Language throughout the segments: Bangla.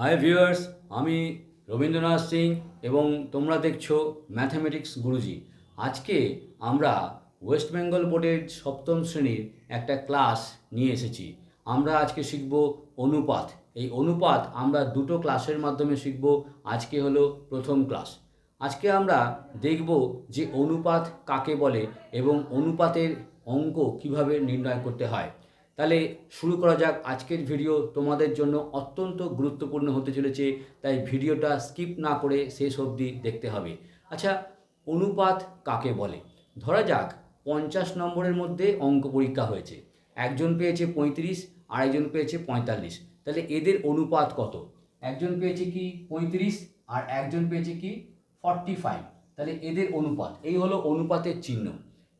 হাই ভিউয়ার্স আমি রবীন্দ্রনাথ সিং এবং তোমরা দেখছ ম্যাথামেটিক্স গুরুজি। আজকে আমরা ওয়েস্ট বেঙ্গল বোর্ডের সপ্তম শ্রেণির একটা ক্লাস নিয়ে এসেছি। আমরা আজকে শিখব অনুপাত। এই অনুপাত আমরা দুটো ক্লাসের মাধ্যমে শিখব। আজকে হলো প্রথম ক্লাস আজকে আমরা দেখব যে অনুপাত কাকে বলে এবং অনুপাতের অঙ্ক কীভাবে নির্ণয় করতে হয়। তাহলে শুরু করা যাক আজকের ভিডিও। তোমাদের জন্য অত্যন্ত গুরুত্বপূর্ণ হতে চলেছে, তাই ভিডিওটা স্কিপ না করে শেষ অবধি দেখতে হবে। আচ্ছা অনুপাত কাকে বলে? ধরা যাক, পঞ্চাশ নম্বরের মধ্যে অঙ্ক পরীক্ষা হয়েছে। একজন পেয়েছে পঁয়ত্রিশ, আরেকজন পেয়েছে পঁয়তাল্লিশ। তাহলে এদের অনুপাত কত? একজন পেয়েছে কি পঁয়ত্রিশ, আর একজন পেয়েছে কি ফর্টি ফাইভ তাহলে এদের অনুপাত, এই হলো অনুপাতের চিহ্ন।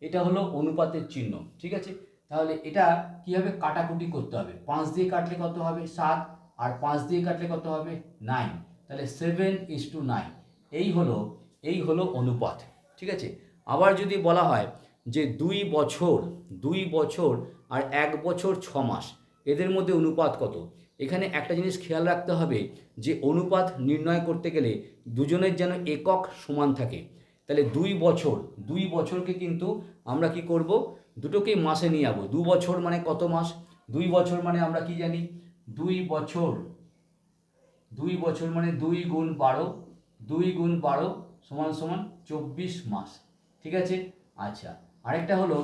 এটা হলো অনুপাতের চিহ্ন, ঠিক আছে? তাহলে এটা কীভাবে কাটাকুটি করতে হবে? পাঁচ দিয়ে কাটলে কত হবে? সাত। আর পাঁচ দিয়ে কাটলে কত হবে? নাইন। তাহলে সেভেন ইস টু নাইন। এই হলো এই হলো অনুপাত। ঠিক আছে? আবার যদি বলা হয় যে দুই বছর দুই বছর আর এক বছর ছ মাস, এদের মধ্যে অনুপাত কত? এখানে একটা জিনিস খেয়াল রাখতে হবে যে অনুপাত নির্ণয় করতে গেলে দুজনের যেন একক সমান থাকে। তাহলে দুই বছর, দুই বছরকে কিন্তু আমরা কি করব? দুটোকেই মাসে নিয়ে যাব দু বছর মানে কত মাস? দুই বছর মানে আমরা কি জানি? দুই বছর দুই বছর মানে দুই গুণ বারো, দুই গুণ বারো সমান সমান চব্বিশ মাস। ঠিক আছে? আচ্ছা আরেকটা হলো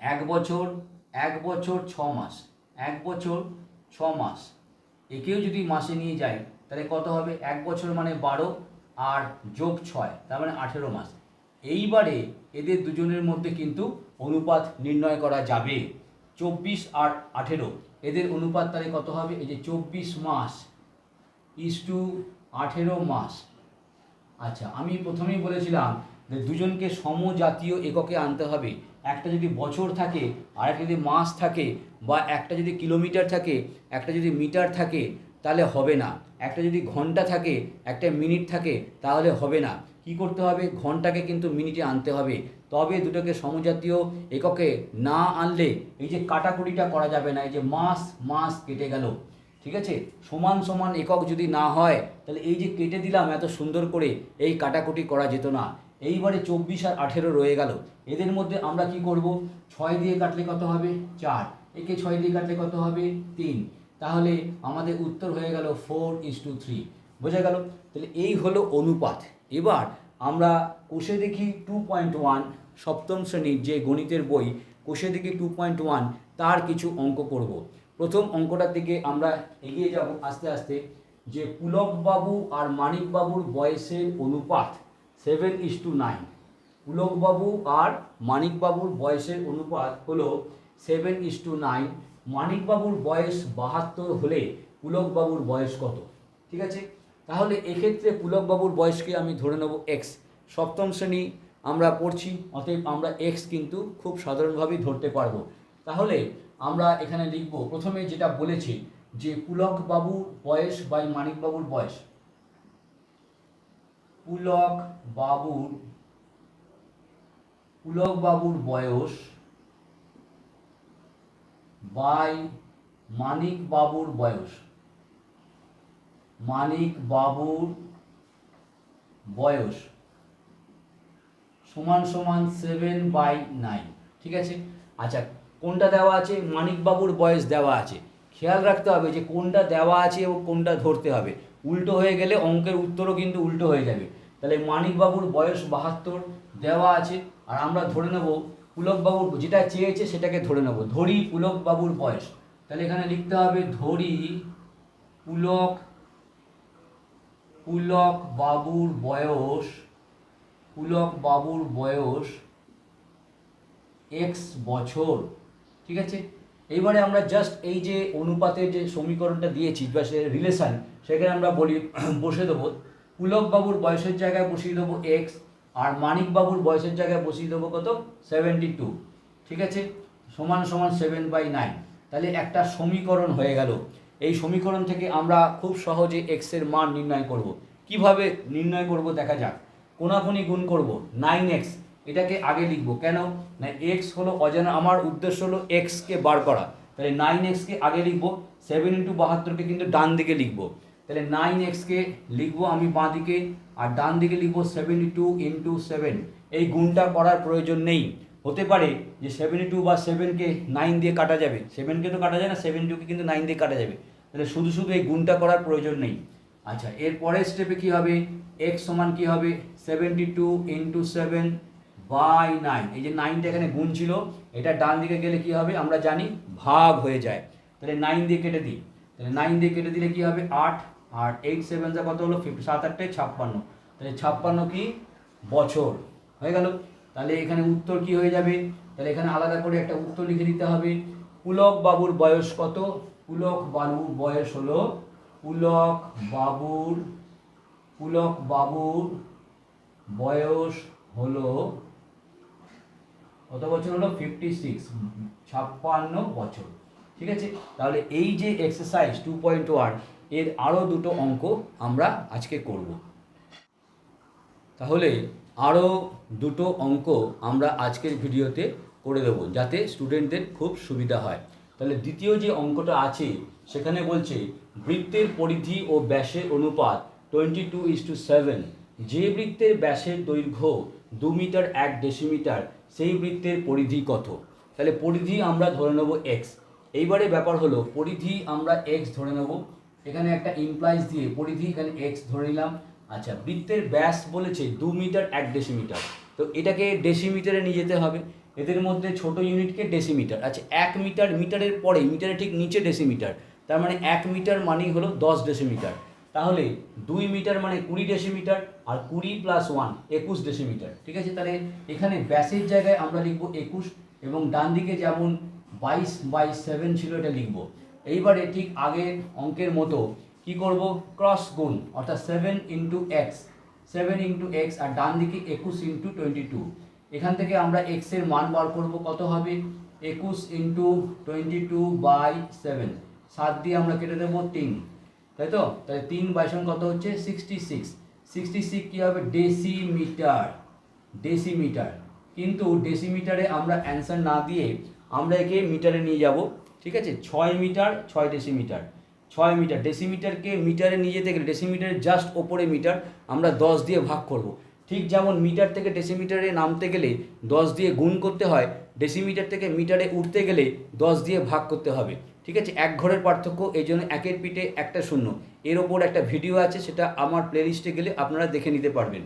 এক বছর এক বছর ছ মাস, এক বছর ছ মাস। একেও যদি মাসে নিয়ে যাই, তাহলে কত হবে? এক বছর মানে বারো আর যোগ ছয়, তার মানে আঠেরো মাস। এইবারে এদের দুজনের মধ্যে কিন্তু অনুপাত নির্ণয় করা যাবে। চব্বিশ আর আঠেরো, এদের অনুপাত তাহলে কত হবে? এই যে চব্বিশ মাস ইস টু আঠেরো মাস। আচ্ছা আমি প্রথমেই বলেছিলাম যে দুজনকে সমজাতীয় এককে আনতে হবে। একটা যদি বছর থাকে আর একটা যদি মাস থাকে, বা একটা যদি কিলোমিটার থাকে, একটা যদি মিটার থাকে তাহলে হবে না। একটা যদি ঘণ্টা থাকে, একটা মিনিট থাকে, তাহলে হবে না। কি করতে হবে? ঘন্টাকে কিন্তু মিনিটে আনতে হবে। তবে দুটোকে সমজাতীয়, এককে না আনলে এই যে কাটাকুটিটা করা যাবে না, এই যে মাস মাস কেটে গেল। ঠিক আছে? সমান সমান একক যদি না হয়, তাহলে এই যে কেটে দিলাম এত সুন্দর করে, এই কাটাকুটি করা যেত না। এইবারে চব্বিশ আর আঠেরো রয়ে গেল। এদের মধ্যে আমরা কি করব? ছয় দিয়ে কাটলে কত হবে? চার। একে ছয় দিয়ে কাটলে কত হবে? তিন। তাহলে আমাদের উত্তর হয়ে গেল ফোর ইস টু থ্রি বোঝা গেল? তাহলে এই হলো অনুপাত। এবার আমরা কোষে দেখি টু পয়েন্ট ওয়ান সপ্তম শ্রেণির যে গণিতের বই, কোষে দেখি টু পয়েন্ট ওয়ান তার কিছু অঙ্ক করব। প্রথম অঙ্কটার দিকে আমরা এগিয়ে যাব আস্তে আস্তে। যে পুলকবাবু আর মানিকবাবুর বয়সের অনুপাত সেভেন ইস টু নাইন পুলকবাবু আর মানিকবাবুর বয়সের অনুপাত হলো সেভেন ইস টু নাইন মানিকবাবুর বয়স বাহাত্তর হলে পুলকবাবুর বয়স কত? ঠিক আছে? তাহলে এক্ষেত্রে পুলকবাবুর বয়সকে আমি ধরে নেব এক্স সপ্তম শ্রেণি আমরা পড়ছি, অতএব আমরা এক্স কিন্তু খুব সাধারণভাবেই ধরতে পারব। তাহলে আমরা এখানে লিখব, প্রথমে যেটা বলেছি যে পুলক বাবুর বয়স বাই মানিক বাবুর বয়স। পুলক বাবুর পুলক বাবুর বয়স বাই মানিক বাবুর বয়স। মানিক বাবুর বয়স সমান সমান সেভেন বাই নাইন ঠিক আছে? আচ্ছা কোনটা দেওয়া আছে? মানিকবাবুর বয়স দেওয়া আছে। খেয়াল রাখতে হবে যে কোনটা দেওয়া আছে এবং কোনটা ধরতে হবে। উল্টো হয়ে গেলে অঙ্কের উত্তরও কিন্তু উল্টো হয়ে যাবে। তাহলে মানিকবাবুর বয়স বাহাত্তর দেওয়া আছে। আর আমরা ধরে নেব পুলকবাবুর যেটা চেয়েছে সেটাকে ধরে নেব। ধরি পুলকবাবুর বয়স। তাহলে এখানে লিখতে হবে, ধরি পুলক পুলক বাবুর বয়স পুলক বাবুর বয়স এক্স বছর। ঠিক আছে? এইবারে আমরা জাস্ট এই যে অনুপাতের যে সমীকরণটা দিয়েছি বা সে রিলেশন সেখানে আমরা বলি, বসে দেবো। পুলক বাবুর বয়সের জায়গায় বসিয়ে দেবো এক্স আর মানিক বাবুর বয়সের জায়গায় বসিয়ে দেবো কত? সেভেন্টি টু ঠিক আছে? সমান সমান সেভেন বাই নাইন তাহলে একটা সমীকরণ হয়ে গেল। এই সমীকরণ থেকে আমরা খুব সহজে এক্সের মান নির্ণয় করব। কীভাবে নির্ণয় করব দেখা যাক। কোনাকুনি গুণ করব নাইন এক্স এটাকে আগে লিখব। কেন? না এক্স হলো অজানা। আমার উদ্দেশ্য হলো এক্সকে বার করা। তাহলে নাইন এক্সকে আগে লিখব। সেভেন ইন্টু বাহাত্তরকে কিন্তু ডান দিকে লিখব। তাহলে নাইন এক্সকে লিখব আমি বাঁ দিকে আর ডান দিকে লিখব সেভেন্টি টু ইন্টু সেভেন এই গুণটা করার প্রয়োজন নেই। হতে পারে যে সেভেন্টি টু বা সেভেনকে নাইন দিয়ে কাটা যাবে। সেভেনকে তো কাটা যায় না সেভেন টুকে কিন্তু নাইন দিয়ে কাটা যাবে। তাহলে শুধু শুধু এই গুণটা করার প্রয়োজন নেই। আচ্ছা এর পরের স্টেপে কী হবে? এক্স সমান কী হবে? Seventy two into seven by nine এই যে নাইনটা এখানে গুণ ছিল, এটা ডান দিকে গেলে কি হবে? আমরা জানি ভাগ হয়ে যায়। তাহলে নাইন দিয়ে কেটে দিই। তাহলে নাইন দিয়ে কেটে দিলে কি হবে? আট। আর এইট সেভেন কত হলো? ফিফটি সাত, আটটায় ছাপ্পান্ন। তাহলে ছাপ্পান্ন কি? বছর। হয়ে গেল। তাহলে এখানে উত্তর কি হয়ে যাবে? তাহলে এখানে আলাদা করে একটা উত্তর লিখে দিতে হবে। পুলক বাবুর বয়স কত? পুলক বাবুর বয়স হলো পুলক বাবুর পুলক বাবুর বয়স হলো কত বছর হলো? ফিফটি সিক্স ছাপ্পান্ন বছর। ঠিক আছে? তাহলে এই যে এক্সারসাইজ টু পয়েন্ট ওয়ানের আরও দুটো অঙ্ক আমরা আজকে করব। তাহলে আরও দুটো অঙ্ক আমরা আজকের ভিডিওতে করে দেবো যাতে স্টুডেন্টদের খুব সুবিধা হয়। তাহলে দ্বিতীয় যে অঙ্কটা আছে, সেখানে বলছে, বৃত্তের পরিধি ও ব্যাসের অনুপাত twenty two is to seven যে বৃত্তের ব্যাসের দৈর্ঘ্য দু মিটার এক ডেসিমিটার সেই বৃত্তের পরিধি কত? তাহলে পরিধি আমরা ধরে নেব এক্স এইবারে ব্যাপার হলো পরিধি আমরা এক্স ধরে নেব। এখানে একটা ইমপ্লাইজ দিয়ে পরিধি এখানে এক্স ধরে নিলাম। আচ্ছা বৃত্তের ব্যাস বলেছে দু মিটার এক ডেসিমিটার তো এটাকে ডেসিমিটারে নিয়ে যেতে হবে। এদের মধ্যে ছোট ইউনিটকে ডেসিমিটার আচ্ছা এক মিটার, মিটারের পরে, মিটারের ঠিক নিচে ডেসিমিটার তার মানে এক মিটার মানেই হলো দশ ডেসিমিটার তাহলে দুই মিটার মানে কুড়ি ডেসিমিটার আর কুড়ি প্লাস ওয়ান একুশ ডেসিমিটার ঠিক আছে? তাহলে এখানে ব্যাসের জায়গায় আমরা লিখব একুশ এবং ডান দিকে যেমন বাইশ বাই সেভেন ছিল এটা লিখব। এইবারে ঠিক আগের অঙ্কের মতো কি করব? ক্রস গুণ, অর্থাৎ seven into x seven into x আর ডান দিকে একুশ ইন্টু টোয়েন্টি টু এখান থেকে আমরা এক্সের মান বার করব, কত হবে? একুশ into twenty two by seven সাত দিয়ে আমরা কেটে দেবো তিন। তাই তো? তাহলে তিন বাইশন কত হচ্ছে? সিক্সটি সিক্স সিক্সটি সিক্স কী হবে? ডেসিমিটার ডেসিমিটার কিন্তু ডেসিমিটারে আমরা অ্যান্সার না দিয়ে আমরা একে মিটারে নিয়ে যাব, ঠিক আছে? ছয় মিটার, ছয় ডেসিমিটার। ছয় মিটার, ডেসিমিটারকে মিটারে নিয়ে যেতে গেলে ডেসিমিটারের জাস্ট ওপরে মিটার আমরা দশ দিয়ে ভাগ করব। ঠিক যেমন মিটার থেকে ডেসিমিটারে নামতে গেলে দশ দিয়ে গুণ করতে হয়, ডেসিমিটার থেকে মিটারে উঠতে গেলে দশ দিয়ে ভাগ করতে হবে। ঠিক আছে? এক ঘরের পার্থক্য, এই জন্য একের পিঠে একটা শূন্য। এর ওপর একটা ভিডিও আছে, সেটা আমার প্লেলিস্টে গেলে আপনারা দেখে নিতে পারবেন।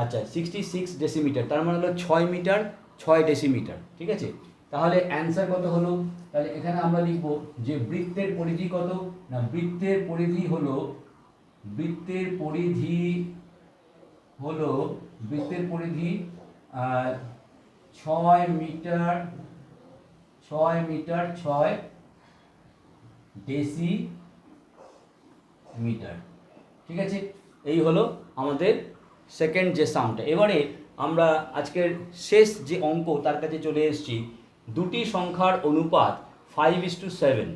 আচ্ছা সিক্সটি সিক্স ডেসিমিটার, তার মানে হলো ছয় মিটার, ছয় ডেসিমিটার। ঠিক আছে? তাহলে অ্যান্সার কত হলো? তাহলে এখানে আমরা লিখব যে বৃত্তের পরিধি কত? না, বৃত্তের পরিধি হলো, বৃত্তের পরিধি হলো, বৃত্তের পরিধি ছয় মিটার ছয় মিটার, ছয় ডেসি মিটার। ঠিক আছে? এই হলো আমাদের সেকেন্ড যে সামটা এবারে আমরা আজকের শেষ যে অঙ্ক, তার কাছে চলে এসেছি। দুটি সংখ্যার অনুপাত ফাইভ ইস টু সেভেন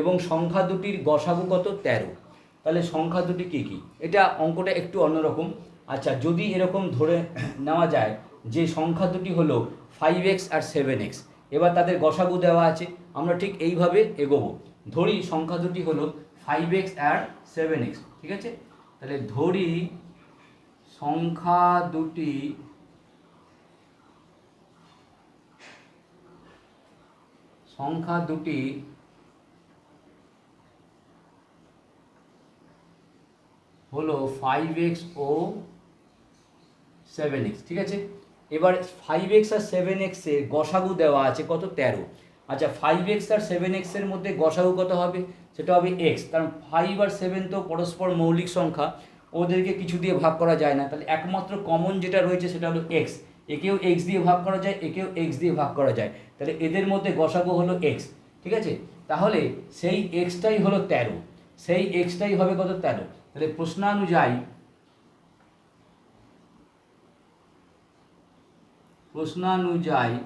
এবং সংখ্যা দুটির গসাগু কত? তেরো। তাহলে সংখ্যা দুটি কী কী? এটা অঙ্কটা একটু অন্যরকম। আচ্ছা যদি এরকম ধরে নেওয়া যায় যে সংখ্যা দুটি হলো ফাইভ এক্স আর সেভেন এক্স এবার তাদের গসাগু দেওয়া আছে, আমরা ঠিক এইভাবে এগোবো। ধরি সংখ্যা দুটি হলো ফাইভ এক্স আর সেভেন এক্স ঠিক আছে? তাহলে ধরি সংখ্যা দুটি সংখ্যা দুটি হলো ফাইভ এক্স ও সেভেন এক্স ঠিক আছে? এবার ফাইভ এক্স আর সেভেন এক্সের গসাগু দেওয়া আছে কত? তেরো। আচ্ছা ফাইভ এক্স আর সেভেন এক্সের মধ্যে গসাগু কত হবে? সেটা হবে এক্স কারণ ফাইভ আর সেভেন তো পরস্পর মৌলিক সংখ্যা, ওদেরকে কিছু দিয়ে ভাগ করা যায় না। তাহলে একমাত্র কমন যেটা রয়েছে সেটা হলো এক্স একেও এক্স দিয়ে ভাগ করা যায়, একেও এক্স দিয়ে ভাগ করা যায়। তাহলে এদের মধ্যে গসাগু হলো এক্স ঠিক আছে? তাহলে সেই এক্সটাই হলো তেরো। সেই এক্সটাই হবে কত? তেরো। তাহলে প্রশ্নানুযায়ী প্রশ্নানুযায়ী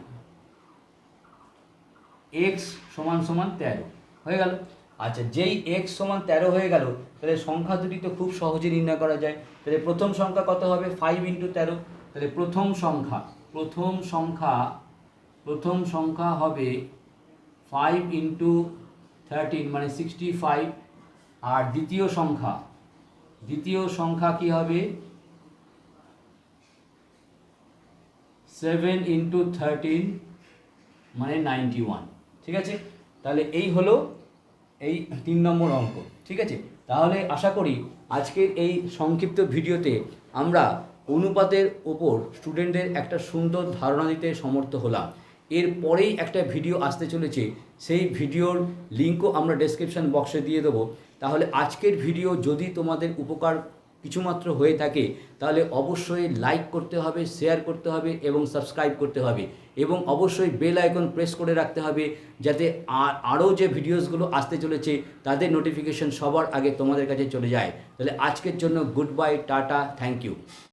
এক্স সমান সমান তেরো। হয়ে গেল? আচ্ছা যেই এক্স সমান তেরো হয়ে গেল, তাহলে সংখ্যা দুটি তো খুব সহজে নির্ণয় করা যায়। তাহলে প্রথম সংখ্যা কত হবে? ফাইভ ইন্টু তেরো। তাহলে প্রথম সংখ্যা প্রথম সংখ্যা প্রথম সংখ্যা হবে ফাইভ ইন্টু থার্টিন মানে সিক্সটি ফাইভ আর দ্বিতীয় সংখ্যা দ্বিতীয় সংখ্যা কি হবে? সেভেন ইন্টু থার্টিন মানে নাইনটি ওয়ান ঠিক আছে? তাহলে এই হলো এই তিন নম্বর অঙ্ক, ঠিক আছে? তাহলে আশা করি আজকের এই সংক্ষিপ্ত ভিডিওতে আমরা অনুপাতের ওপর স্টুডেন্টদের একটা সুন্দর ধারণা দিতে সমর্থ হলাম। এর পরেই একটা ভিডিও আসতে চলেছে। সেই ভিডিওর লিঙ্কও আমরা ডেসক্রিপশন বক্সে দিয়ে দেবো। তাহলে আজকের ভিডিও যদি তোমাদের উপকার কিছুমাত্র হয়ে থাকে, তাহলে অবশ্যই লাইক করতে হবে শেয়ার করতে হবে এবং সাবস্ক্রাইব করতে হবে। এবং অবশ্যই বেল আইকন প্রেস করে রাখতে হবে, যাতে আর, আরও যে ভিডিওসগুলো আসতে চলেছে, তাদের নোটিফিকেশন সবার আগে তোমাদের কাছে চলে যায়। তাহলে আজকের জন্য goodbye tata thank you